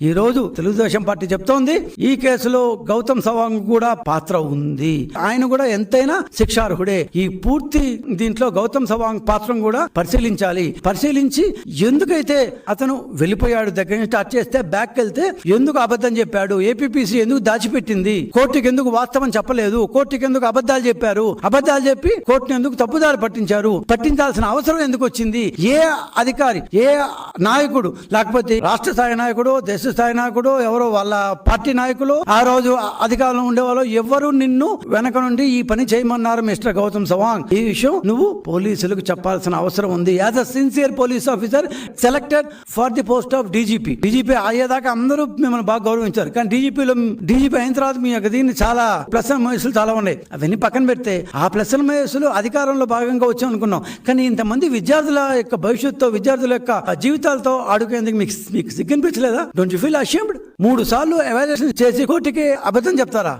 ఈ రోజు తెలుగుదేశం పార్టీ చెప్తోంది ఈ కేసులో గౌతమ్ సవాంగ్ కూడా పాత్ర ఉంది. ఆయన కూడా ఎంతైనా శిక్షార్హుడే. ఈ పూర్తి దీంట్లో గౌతమ్ సవాంగ్ పాత్రను కూడా పరిశీలించాలి. పరిశీలించి ఎందుకైతే అతను వెళ్ళిపోయాడు దగ్గర నుంచి స్టార్ట్ చేస్తే బ్యాక్ వెళ్తే ఎందుకు అబద్ధం చెప్పాడు ఏపీపీసీ ఎందుకు దాచిపెట్టింది కోర్టుకి ఎందుకు వాస్తవం చెప్పలేదు కోర్టుకి ఎందుకు అబద్ధాలు చెప్పారు అబద్ధాలు చెప్పి కోర్టును ఎందుకు తప్పుదారి పట్టించారు పట్టించాల్సిన అవసరం ఎందుకు వచ్చింది ఏ అధికారి ఏ నాయకుడు. లేకపోతే రాష్ట్ర స్థాయి నాయకుడు దేశ స్థాయి నాయకుడు ఎవరో వాళ్ళ పార్టీ నాయకులు ఆ రోజు అధికారంలో ఉండేవాళ్ళు ఎవరు నిన్ను వెనక నుండి ఈ పని చేయమన్నారు మిస్టర్ గౌతమ్ సవాంగ్. ఈ విషయం నువ్వు పోలీసులకు చెప్పాల్సిన అవసరం ఉంది. As a sincere police officer selected for the post of DGP DGP అయ్యేదాకా అందరూ మిమ్మల్ని బాగా గౌరవించారు. కానీ డీజీపీలో డీజీపీ అయిన తర్వాత మీ యొక్క దీన్ని చాలా ప్లస్ అండ్ చాలా ఉన్నాయి. అవన్నీ పక్కన పెడితే ఆ ప్లస్ అండ్ అధికారంలో భాగంగా వచ్చాం అనుకున్నాం కానీ ఇంతమంది విద్యార్థుల యొక్క భవిష్యత్తుతో విద్యార్థుల యొక్క జీవితాలతో ఆడుకునేందుకు మీకు మీకు సిగ్గనిపించలేదా డోంట్ యూ ఫీల్ అషేమ్డ్ మూడు సార్లు ఎవాల్యుయేషన్ చేసి కోర్టుకి అబద్ధం చెప్తారా?